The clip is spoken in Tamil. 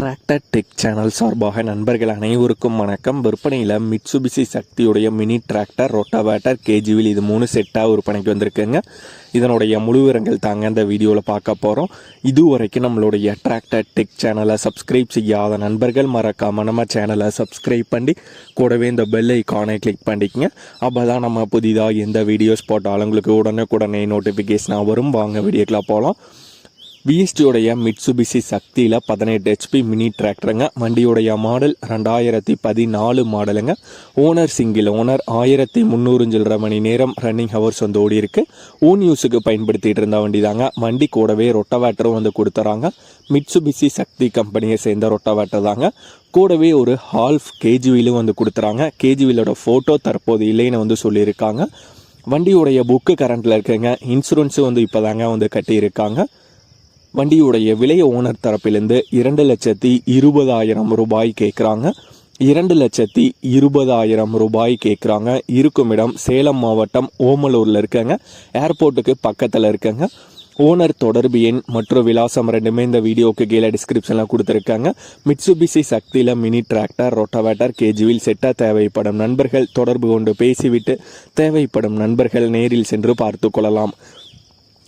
டிராக்டர் டெக் சேனல் சார்பாக நண்பர்கள் அனைவருக்கும் வணக்கம். விற்பனையில் மிட்சுபிசி சக்தியுடைய மினி டிராக்டர் ரொட்டாவேட்டர் கேஜிவில் இது மூணு செட்டாக விற்பனைக்கு வந்திருக்குங்க. இதனுடைய முழு விவரங்கள் தாங்க இந்த வீடியோவில் பார்க்க போகிறோம் இதுவரைக்கும் நம்மளுடைய டிராக்டர் டெக் சேனலை சப்ஸ்கிரைப் செய்யாத நண்பர்கள் மறக்காமல் நம்ம சேனலை சப்ஸ்கிரைப் பண்ணி கூடவே இந்த பெல் ஐக்கானை கிளிக் பண்ணிக்கங்க. அப்போ தான் நம்ம புதிதாக எந்த வீடியோஸ் போட்டாலும் உங்களுக்கு உடனே நோட்டிஃபிகேஷனாக வரும். வாங்க வீடியோக்கெலாம் போகலாம் பிஎஸ்டியோடைய மிட்சுபிசி சக்தியில் பதினெட்டு ஹெச்பி மினி டிராக்டருங்க வண்டியுடைய மாடல் ரெண்டாயிரத்தி பதினாலு மாடலுங்க ஓனர் சிங்கிள் ஓனர் ஆயிரத்தி முந்நூறு சில்லரை மணி நேரம் ரன்னிங் ஹவர்ஸ் வந்து ஓடி இருக்கு. ஓன் யூஸுக்கு பயன்படுத்திட்டு இருந்த வண்டி தாங்க வண்டி கூடவே ரொட்டவேட்டரும் வந்து கொடுத்துறாங்க. மிட்சுபிசி சக்தி கம்பெனியை சேர்ந்த ரொட்டவேட்டர் தாங்க கூடவே ஒரு ஹால்ஃப் கேஜிவிலும் வந்து கொடுத்துறாங்க. கேஜிவிலோட ஃபோட்டோ தற்போது இல்லைன்னு வந்து சொல்லியிருக்காங்க. வண்டியுடைய புக்கு கரண்ட்டில் இருக்குங்க. இன்சூரன்ஸும் வந்து இப்போ தாங்க வந்து கட்டியிருக்காங்க. வண்டியுடைய விலை ஓனர் தரப்பிலிருந்து இரண்டு லட்சத்தி இருபதாயிரம் ரூபாய் கேட்குறாங்க. இரண்டு லட்சத்தி இருபதாயிரம் ரூபாய் கேட்குறாங்க. இருக்கும் இடம் சேலம் மாவட்டம் ஓமலூரில் இருக்கங்க. ஏர்போர்ட்டுக்கு பக்கத்தில் இருக்கங்க. ஓனர் தொடர்பு எண் மற்றும் விலாசம் ரெண்டுமே இந்த வீடியோக்கு கீழே டிஸ்கிரிப்ஷனில் கொடுத்துருக்காங்க. மிட்சுபிசி சக்தியில் மினி டிராக்டர் ரொட்டவேட்டர் கேஜிவில் செட்டாக தேவைப்படும் நண்பர்கள் தொடர்பு கொண்டு பேசிவிட்டு தேவைப்படும் நண்பர்கள் நேரில் சென்று பார்த்து கொள்ளலாம்.